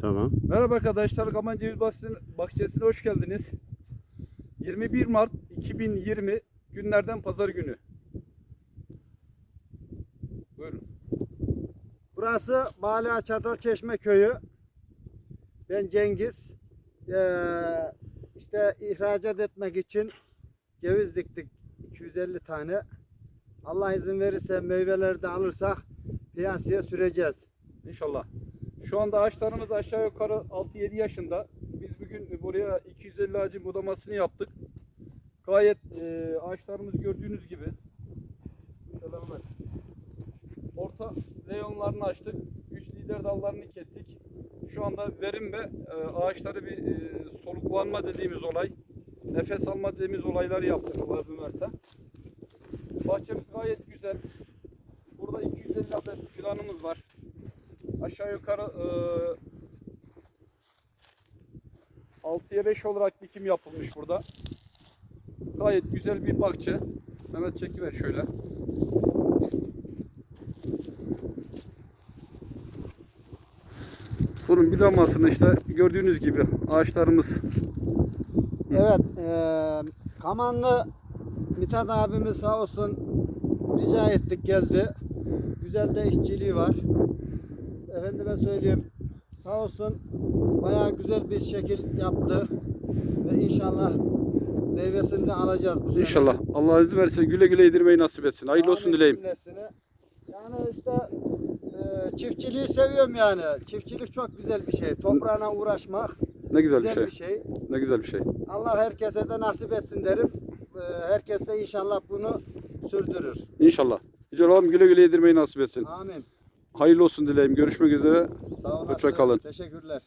Tamam. Merhaba arkadaşlar, Gaman Ceviz Bahçesi'ne- hoş geldiniz. 21 Mart 2020 günlerden pazar günü. Buyurun. Burası Bala Çatalçeşme köyü. Ben Cengiz. Ee, işte ihracat etmek için ceviz diktik 250 tane. Allah izin verirse meyveleri de alırsak piyasaya süreceğiz. İnşallah. Şu anda ağaçlarımız aşağı yukarı 6-7 yaşında. Biz bugün buraya 250 ağacın budamasını yaptık. Gayet e, ağaçlarımız gördüğünüz gibi. Selamlar. Orta reyonlarını açtık. Üç lider dallarını kestik. Şu anda verim ve e, ağaçları bir e, soluklanma dediğimiz olay, nefes alma dediğimiz olayları yaptık Allah verse. Bahçemiz gayet güzel. Burada 250 adet filanımız var. Aşağı yukarı e, 6'ya 5 olarak dikim yapılmış burada. Gayet güzel bir bahçe. Mehmet çekiver şöyle. Bunun bilamasını işte gördüğünüz gibi ağaçlarımız Evet, eee Kamanlı Mithat abimiz sağ olsun rica ettik geldi. Güzel de işçiliği var. Efendime söyleyeyim sağ olsun bayağı güzel bir şekil yaptı. Ve inşallah meyvesini de alacağız bu sene. inşallah Allah izin verirse güle güle yedirmeyi nasip etsin. Hayırlı olsun Amin dileyim. cümlesine. Yani işte eee, çiftçiliği seviyorum yani. Çiftçilik çok güzel bir şey. Toprağına uğraşmak Ne güzel bir güzel şey. bir şey. Ne güzel bir şey. Allah herkese de nasip etsin derim. Eee, Herkes de inşallah bunu sürdürür. İnşallah. Yüce Allah'ım güle güle yedirmeyi nasip etsin. Amin. Hayırlı olsun dileyim. Görüşmek üzere. Sağ olasın. Hoşça kalın. Teşekkürler.